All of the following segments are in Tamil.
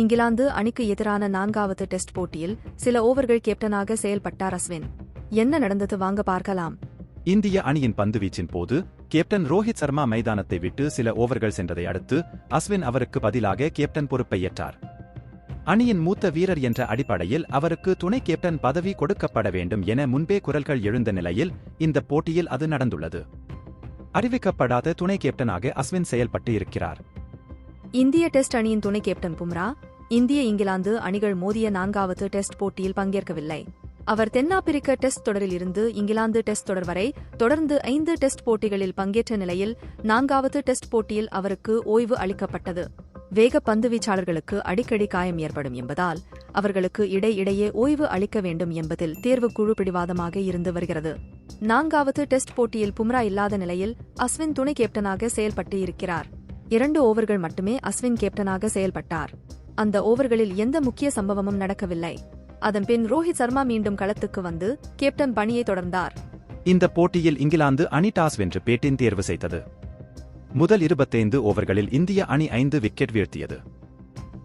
இங்கிலாந்து அணிக்கு எதிரான நான்காவது டெஸ்ட் போட்டியில் சில ஓவர்கள் கேப்டனாக செயல்பட்டார் அஸ்வின். என்ன நடந்தது வாங்க பார்க்கலாம். இந்திய அணியின் பந்துவீச்சின் போது கேப்டன் ரோஹித் சர்மா மைதானத்தை விட்டு சில ஓவர்கள் சென்றதை அடுத்து அஸ்வின் அவருக்கு பதிலாக கேப்டன் பொறுப்பை ஏற்றார் அணியின் மூத்த வீரர் என்ற அடிப்படையில் அவருக்கு துணை கேப்டன் பதவி கொடுக்கப்பட வேண்டும் என முன்பே குரல்கள் எழுந்த நிலையில் இந்த போட்டியில் அது நடந்துள்ளது. அறிவிக்கப்படாத துணை கேப்டனாக அஸ்வின் செயல்பட்டு இருக்கிறார். இந்திய டெஸ்ட் அணியின் துணை கேப்டன் பும்ரா இந்திய இங்கிலாந்து அணிகள் மோதிய நான்காவது டெஸ்ட் போட்டியில் பங்கேற்கவில்லை. அவர் தென்னாப்பிரிக்க டெஸ்ட் தொடரில் இருந்து இங்கிலாந்து டெஸ்ட் தொடர் வரை தொடர்ந்து ஐந்து டெஸ்ட் போட்டிகளில் பங்கேற்ற நிலையில் நான்காவது டெஸ்ட் போட்டியில் அவருக்கு ஓய்வு அளிக்கப்பட்டது. வேக பந்துவீச்சாளர்களுக்கு அடிக்கடி காயம் ஏற்படும் என்பதால் அவர்களுக்கு இடையிடையே ஓய்வு அளிக்க வேண்டும் என்பதில் தேர்வுக்குழு பிடிவாதமாக இருந்து வருகிறது. நான்காவது டெஸ்ட் போட்டியில் பும்ரா இல்லாத நிலையில் அஸ்வின் துணை கேப்டனாக செயல்பட்டு இருக்கிறார். இரண்டு ஓவர்கள் மட்டுமே அஸ்வின் கேப்டனாக செயல்பட்டார். அந்த ஓவர்களில் எந்த முக்கிய சம்பவமும் நடக்கவில்லை. அதன்பின் ரோஹித் சர்மா மீண்டும் களத்துக்கு வந்து கேப்டன் பணியை தொடர்ந்தார். இந்த போட்டியில் இங்கிலாந்து அணி டாஸ் வென்று பேட்டின் தேர்வு செய்தது. முதல் இருபத்தைந்து ஓவர்களில் இந்திய அணி ஐந்து விக்கெட் வீழ்த்தியது.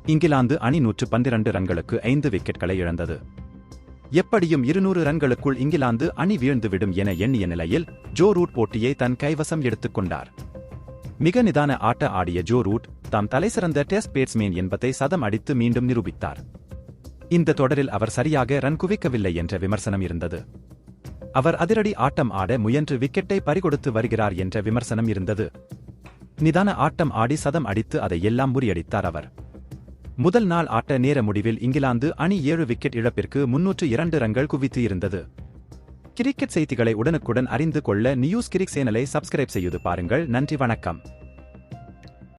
இங்கிலாந்து அணி நூற்று பன்னிரண்டு ரன்களுக்கு ஐந்து விக்கெட்களை இழந்தது. எப்படியும் இருநூறு ரன்களுக்குள் இங்கிலாந்து அணி வீழ்ந்துவிடும் என எண்ணிய நிலையில் ஜோ ரூட் போட்டியை தன் கைவசம் எடுத்துக் கொண்டார். மிக நிதான ஆட்ட ஆடிய ஜோ ரூட் தாம் தலைசிறந்த டெஸ்ட் பேட்ஸ்மேன் என்பதை சதம் அடித்து மீண்டும் நிரூபித்தார். இந்த தொடரில் அவர் சரியாக ரன் குவிக்கவில்லை என்ற விமர்சனம் இருந்தது. அவர் அதிரடி ஆட்டம் ஆட முயன்று விக்கெட்டை பறிகொடுத்து வருகிறார் என்ற விமர்சனம் இருந்தது. நிதான ஆட்டம் ஆடி சதம் அடித்து அதை எல்லாம் முறியடித்தார் அவர். முதல் நாள் ஆட்ட நேர முடிவில் இங்கிலாந்து அணி ஏழு விக்கெட் இழப்பிற்கு முன்னூற்று இரண்டு ரன்கள் குவித்து இருந்தது. கிரிக்கெட் செய்திகளை உடனுக்குடன் அறிந்து கொள்ள நியூஸ் கிரிக் சேனலை சப்ஸ்கிரைப் செய்து பாருங்கள். நன்றி வணக்கம்.